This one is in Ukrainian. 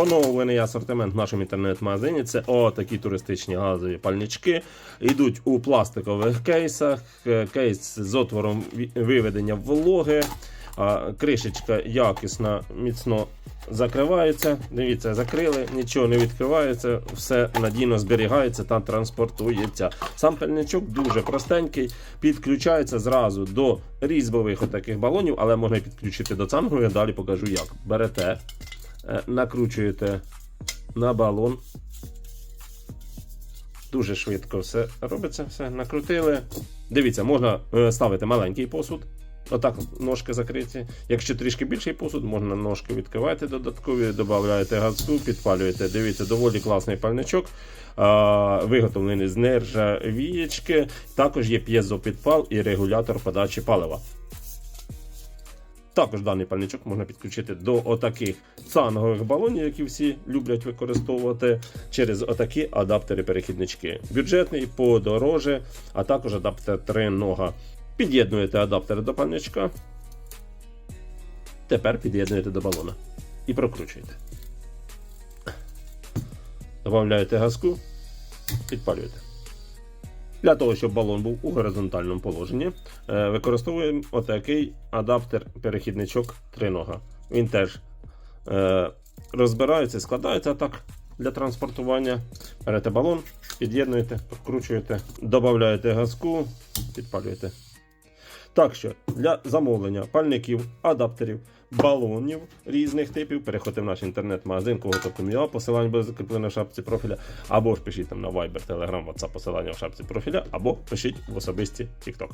Оновлений асортимент в нашому інтернет-магазині це отакі туристичні газові пальнички. Йдуть у пластикових кейсах, е, кейс з отвором виведення вологи. Кришечка якісно, міцно закривається. Дивіться, закрили, нічого не відкривається, все надійно зберігається та транспортується. Сам пальничок дуже простенький, підключається зразу до різьбових отаких балонів, але можна підключити до цангових. Далі покажу як. Берете, накручуєте на балон. Дуже швидко все робиться, все накрутили. Дивіться, можна е, ставити маленький посуд. Отак ножки закриті. Якщо трішки більший посуд, можна ножки відкривати додаткові, додаєте газку, підпалюєте. Дивіться, доволі класний пальничок. Виготовлений з нержавієчки. Також є п'єзопідпал і регулятор подачі палива. Також даний пальничок можна підключити до отаких цангових балонів, які всі люблять використовувати через отакі адаптери-перехіднички. Бюджетний, подороже, а також адаптер тринога. Під'єднуєте адаптер до пальничка. Тепер під'єднуєте до балона і прокручуєте. Добавляєте газку, підпалюєте. Для того, щоб балон був у горизонтальному положенні, е, використовуємо отакий адаптер-перехідничок тринога. Він теж розбирається розбирається, складається так для транспортування. Берете балон, під'єднуєте, вкручуєте, додаєте газку, підпалюєте. Так що для замовлення пальників, адаптерів, балонів різних типів переходьте в наш інтернет-магазин кого кого.com.ua, посилання буде закріплене в шапці профіля, або ж пишіть там на Viber, Telegram, WhatsApp, посилання в шапці профіля, або пишіть в особисті TikTok.